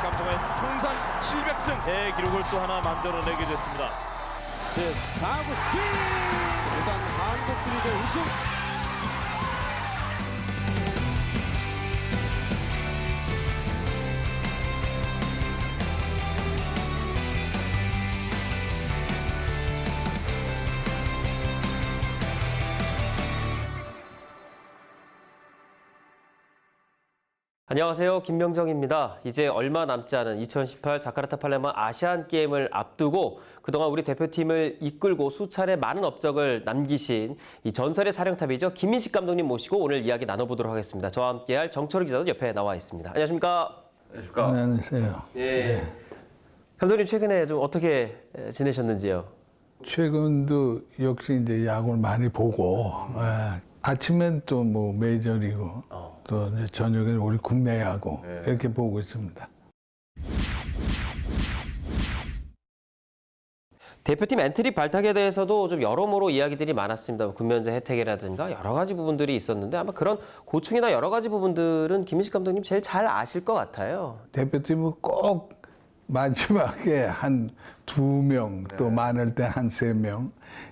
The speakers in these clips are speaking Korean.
KBS 감성의 통산 700승. 대기록을 또 하나 만들어내게 됐습니다. 제 4구 스윙 부산 한국 시리즈 우승 안녕하세요. 김명정입니다. 이제 얼마 남지 않은 2018 자카르타 팔레마 아시안 게임을 앞두고 그동안 우리 대표팀을 이끌고 수차례 많은 업적을 남기신 이 전설의 사령탑이죠. 김민식 감독님 모시고 오늘 이야기 나눠보도록 하겠습니다. 저와 함께할 정철우 기자도 옆에 나와 있습니다. 안녕하십니까? 안녕하십니까? 안녕하세요. 예. 감독님 최근에 좀 어떻게 지내셨는지요? 최근도 역시 이제 야구를 많이 보고 예, 아침엔 또 뭐 메이저리그 어. 또 이제 저녁에는 우리 국내 야구 이렇게 보고 있습니다. 대표팀 엔트리 발탁에 대해서도 좀 여러모로 이야기들이 많았습니다. 군면제 혜택이라든가 여러 가지 부분들이 있었는데 아마 그런 고충이나 여러 가지 부분들은 김민식 감독님 제일 잘 아실 것 같아요. 대표팀은 꼭 마지막에 한 두 명, 또 많을 때 한 세 명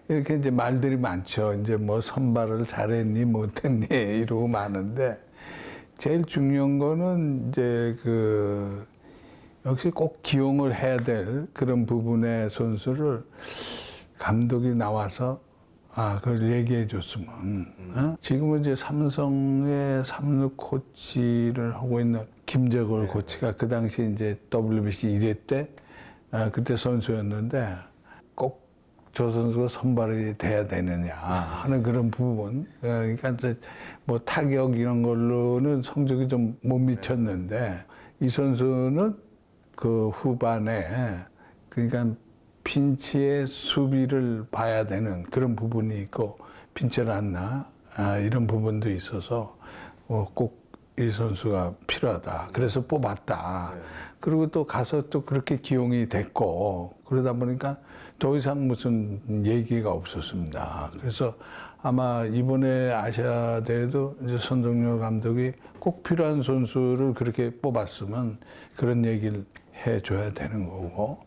이렇게 이제 말들이 많죠. 이제 뭐 선발을 잘했니 못했니 이러고 많은데 제일 중요한 거는 이제 그 역시 꼭 기용을 해야 될 그런 부분의 선수를 감독이 나와서 아 그걸 얘기해 줬으면 어? 지금은 이제 삼성의 삼루 코치를 하고 있는 김재걸 코치가 그 당시 이제 WBC 1회 때 아, 그때 선수였는데 꼭 저 선수가 선발이 돼야 되느냐 하는 그런 부분 그러니까 이제 뭐 타격 이런 걸로는 성적이 좀 못 미쳤는데 이 선수는 그 후반에 그러니까 핀치의 수비를 봐야 되는 그런 부분이 있고 핀치를 안나 아, 이런 부분도 있어서 어, 꼭이 선수가 필요하다. 그래서 뽑았다. 그리고 또 가서 또 그렇게 기용이 됐고 그러다 보니까 더 이상 무슨 얘기가 없었습니다. 그래서 아마 이번에 아시아 대회도 이제 손정열 감독이 꼭 필요한 선수를 그렇게 뽑았으면 그런 얘기를 해줘야 되는 거고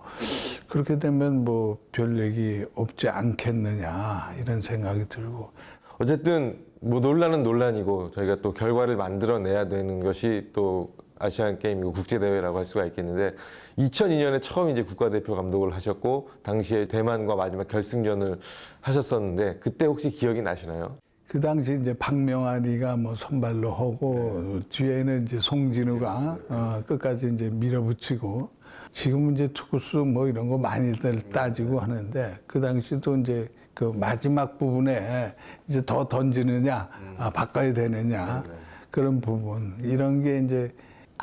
그렇게 되면 뭐 별 얘기 없지 않겠느냐 이런 생각이 들고 어쨌든 뭐 논란은 논란이고 저희가 또 결과를 만들어내야 되는 것이 또 아시안 게임이고 국제 대회라고 할 수가 있겠는데 2002년에 처음 이제 국가대표 감독을 하셨고 당시에 대만과 마지막 결승전을 하셨었는데 그때 혹시 기억이 나시나요? 그 당시 이제 박명환이가 뭐 선발로 하고 뒤에는 이제 송진우가 어, 끝까지 이제 밀어붙이고 지금은 이제 투구수 뭐 이런 거 많이들 따지고 하는데 그 당시도 이제 그 마지막 부분에 이제 더 던지느냐 아, 바꿔야 되느냐 그런 부분. 이런 게 이제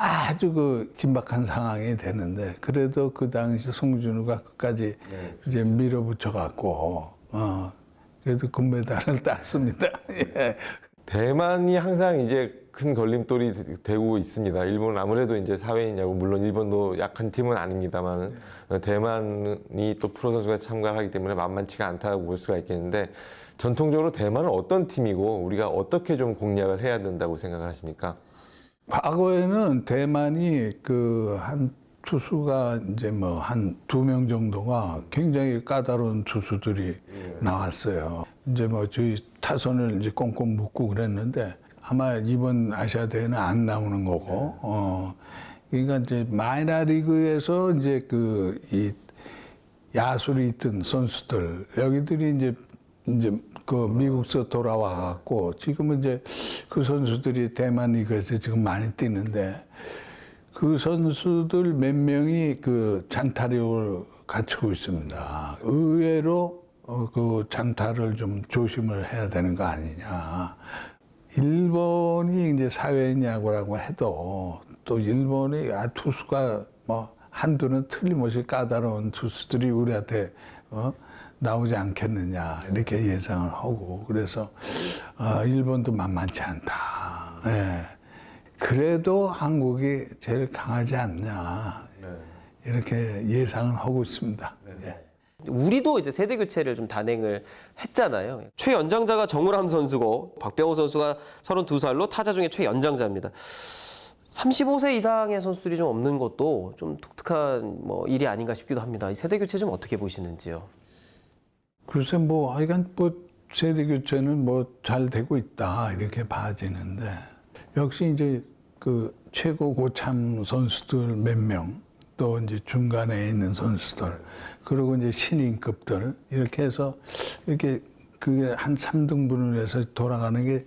아주 그 긴박한 상황이 되는데 그래도 그 당시 송진우가 끝까지 이제 밀어붙여 갖고 어 그래도 금메달을 땄습니다. 예. 대만이 항상 이제 큰 걸림돌이 되고 있습니다. 일본은 아무래도 이제 사회인이냐고 물론 일본도 약한 팀은 아닙니다만 대만이 또 프로 선수가 참가하기 때문에 만만치가 않다고 볼 수가 있겠는데 전통적으로 대만은 어떤 팀이고 우리가 어떻게 좀 공략을 해야 된다고 생각을 하십니까? 과거에는 대만이 그 한 투수가 이제 뭐 한 두 명 정도가 굉장히 까다로운 투수들이 나왔어요. 이제 뭐 저희 타선을 이제 꽁꽁 묶고 그랬는데 아마 이번 아시아 대회는 안 나오는 거고, 어. 그러니까 이제 마이너 리그에서 이제 그 이 야수리 있던 선수들 여기들이 이제 이제 그 미국서 돌아와 갖고 지금은 이제 그 선수들이 대만 리그에서 지금 많이 뛰는데 그 선수들 몇 명이 그 장타력을 갖추고 있습니다. 의외로 어, 그 장타를 좀 조심을 해야 되는 거 아니냐. 일본이 이제 사회인 야구라고 해도 또 일본이 아 투수가 뭐 한두는 틀림없이 까다로운 투수들이 우리한테 어, 나오지 않겠느냐 이렇게 예상을 하고 그래서 어, 일본도 만만치 않다. 예. 그래도 한국이 제일 강하지 않냐 이렇게 예상을 하고 있습니다. 예. 우리도 이제 세대 교체를 좀 단행을 했잖아요. 최연장자가 정우람 선수고 박병호 선수가 32살로 타자 중에 최연장자입니다. 35세 이상의 선수들이 좀 없는 것도 좀 독특한 뭐 일이 아닌가 싶기도 합니다. 이 세대 교체 좀 어떻게 보시는지요? 글쎄 뭐 하여간 뭐 세대 교체는 뭐 잘 되고 있다 이렇게 봐지는데 역시 이제 그 최고 고참 선수들 몇 명 또 이제 중간에 있는 선수들 그리고 이제 신인급들 이렇게 해서 이렇게 그게 한 3등분을 해서 돌아가는 게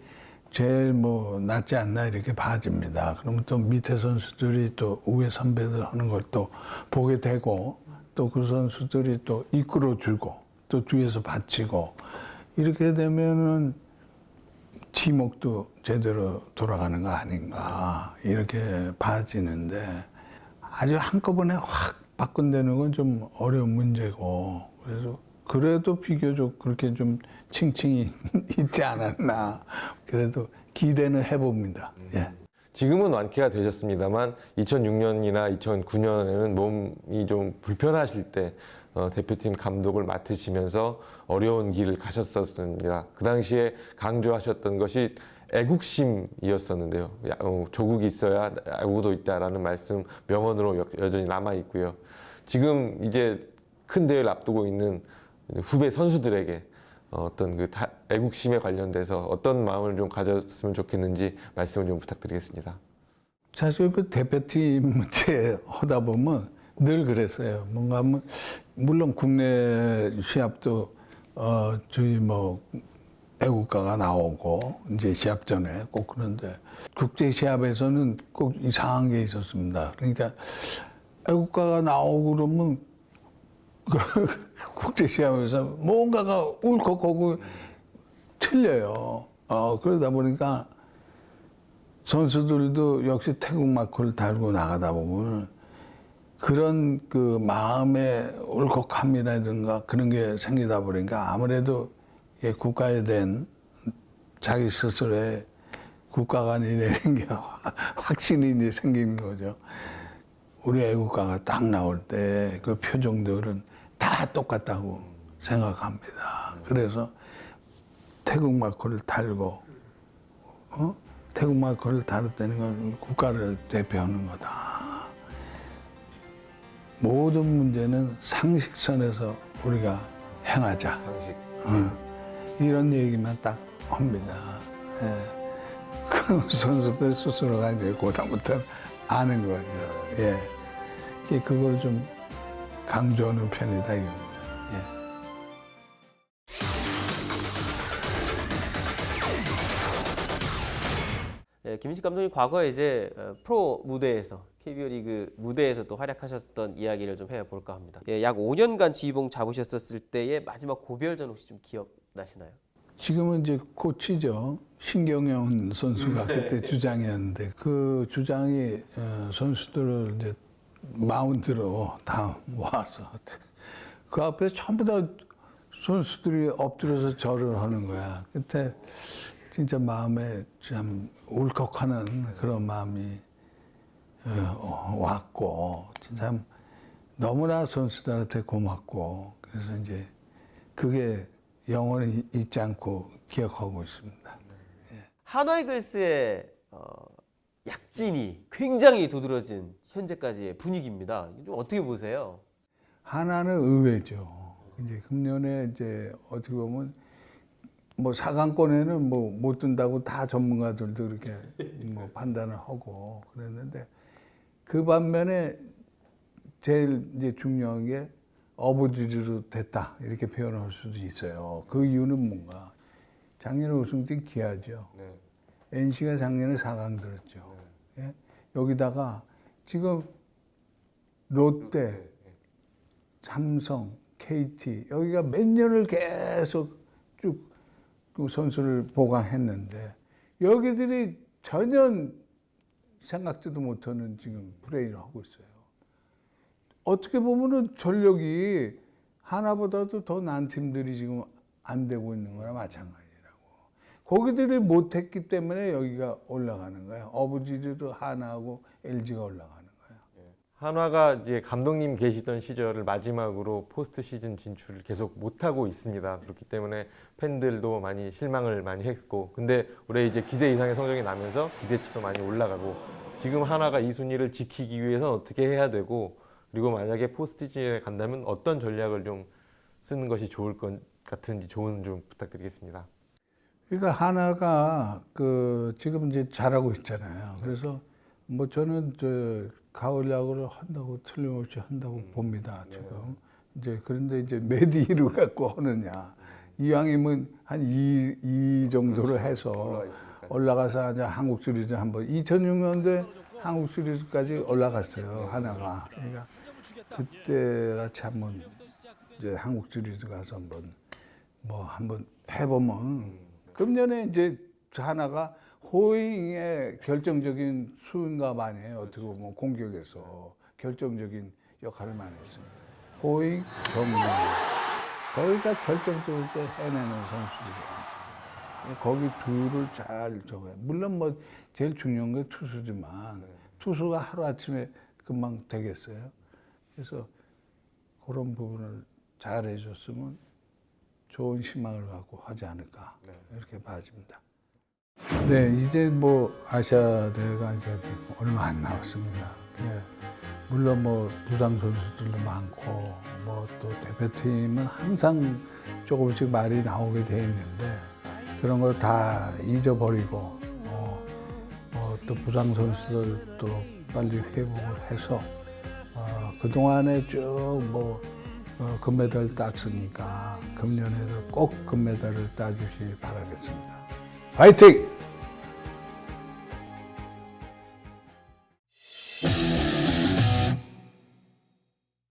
제일 뭐 낫지 않나 이렇게 봐집니다. 그러면 또 밑에 선수들이 또 위에 선배들 하는 걸 또 보게 되고 또 그 선수들이 또 이끌어주고 또 뒤에서 받치고 이렇게 되면은 지목도 제대로 돌아가는 거 아닌가 이렇게 봐지는데 아주 한꺼번에 확 바꾼다는 건 좀 어려운 문제고 그래서 그래도 비교적 그렇게 좀 칭칭이 있지 않았나 그래도 기대는 해봅니다. 예. 지금은 완쾌가 되셨습니다만 2006년이나 2009년에는 몸이 좀 불편하실 때 어, 대표팀 감독을 맡으시면서 어려운 길을 가셨었습니다. 그 당시에 강조하셨던 것이 애국심이었었는데요. 야, 어, 조국이 있어야 야구도 있다라는 말씀 명언으로 여- 여전히 남아 있고요. 지금 이제 큰 대회를 앞두고 있는 후배 선수들에게 어, 어떤 그 다- 애국심에 관련돼서 어떤 마음을 좀 가졌으면 좋겠는지 말씀을 좀 부탁드리겠습니다. 사실 그 대표팀 문제 하다 보면 늘 그랬어요. 뭔가 하면 물론 국내 시합도 어 저희 뭐 애국가가 나오고 이제 시합 전에 꼭 그런데 국제 시합에서는 꼭 이상한 게 있었습니다. 그러니까 애국가가 나오고 그러면 그 국제 시합에서 뭔가가 울컥하고 틀려요. 어 그러다 보니까 선수들도 역시 태국 마크를 달고 나가다 보면 그런 그 마음의 울컥함이라든가 그런 게 생기다 보니까 아무래도 이 국가에 대한 자기 스스로의 국가관이라는 게 확신이 생기는 거죠. 우리 애국가가 딱 나올 때 그 표정들은 다 똑같다고 생각합니다. 그래서 태국 마크를 달고 어? 태국 마크를 다뤘다는 건 국가를 대표하는 거다. 모든 문제는 상식선에서 우리가 행하자. 상식. 어, 이런 얘기만 딱 합니다. 예. 그런 선수들 스스로가 이제 그다음부터 아는 거죠. 예. 예, 그걸 좀 강조하는 편이다 이겁니다. 예. 김인식 감독님 과거에 이제 어, 프로 무대에서 KBO 리그 무대에서 또 활약하셨던 이야기를 좀 해볼까 합니다. 예, 약 5년간 지휘봉 잡으셨었을 때의 마지막 고별전 혹시 좀 기억나시나요? 지금은 이제 코치죠. 신경영 선수가 그때 주장이었는데 그 주장이 어, 선수들을 이제 마운드로 다 모아서 그 앞에 전부 다 선수들이 엎드려서 절을 하는 거야. 그때 진짜 마음에 참 울컥하는 그런 마음이 어, 왔고 진짜 너무나 선수들한테 고맙고 그래서 이제 그게 영원히 잊지 않고 기억하고 있습니다. 한화이글스의 어, 약진이 굉장히 도드라진 현재까지의 분위기입니다. 좀 어떻게 보세요? 하나는 의외죠. 이제 금년에 이제 어떻게 보면 뭐 사강권에는 뭐 못 든다고 다 전문가들도 이렇게 뭐 판단을 하고 그랬는데 그 반면에 제일 이제 중요한 게 어부지리로 됐다 이렇게 표현할 수도 있어요. 그 이유는 뭔가 작년에 우승팀 기아죠. 네. NC가 작년에 4강 들었죠. 예? 여기다가 지금 롯데, 삼성, KT 여기가 몇 년을 계속 쭉그 선수를 보강했는데 여기들이 전혀 생각지도 못하는 지금 플레이를 하고 있어요. 어떻게 보면은 전력이 하나보다도 더 난 팀들이 지금 안 되고 있는 거나 마찬가지라고. 거기들이 못했기 때문에 여기가 올라가는 거예요. 어부지리도 하나하고 LG가 거예요. 한화가 이제 감독님 계시던 시절을 마지막으로 포스트 시즌 진출을 계속 못 하고 있습니다. 그렇기 때문에 팬들도 많이 실망을 많이 했고, 근데 올해 이제 기대 이상의 성적이 나면서 기대치도 많이 올라가고 지금 하나가 이 순위를 지키기 위해서 어떻게 해야 되고 그리고 만약에 포스트 시즌에 간다면 어떤 전략을 좀 쓰는 것이 좋을 것 같은지 조언 좀 부탁드리겠습니다. 그러니까 하나가 그 지금 이제 잘하고 있잖아요. 그래서 뭐 저는 저 가을 야구를 한다고 틀림없이 한다고 봅니다. 지금. 이제 그런데 이제 메디를 갖고 하느냐. 이왕이면 한이 이 정도로 해서 올라가서 이제 한국 시리즈 한번 2006년도에 한국 시리즈까지 올라갔어요 하나가. 그러니까 그때 같이 한번 이제 한국 시리즈 가서 한번 뭐 한번 해보면 금년에 이제 하나가 호잉의 결정적인 수인가 아니에요 어떻게 보면 공격에서 결정적인 역할을 많이 했습니다. 호잉, 정민 거기가 결정적으로 또 해내는 선수들이에요. 거기 둘을 잘 저거해. 물론 뭐 제일 중요한 게 투수지만 투수가 하루 아침에 금방 되겠어요. 그래서 그런 부분을 잘 해줬으면 좋은 희망을 갖고 하지 않을까 이렇게 봐집니다. 네, 이제 뭐 아시아 대회가 이제 얼마 안 남았습니다. 예, 물론 뭐 부상 선수들도 많고 뭐 또 대표팀은 항상 조금씩 말이 나오게 돼 있는데 그런 걸 다 잊어버리고 어, 뭐또 부상 선수들도 빨리 회복을 해서 어, 그 동안에 쭉뭐 어, 금메달 땄으니까 금년에도 꼭 금메달을 따주시기 바라겠습니다. 화이팅!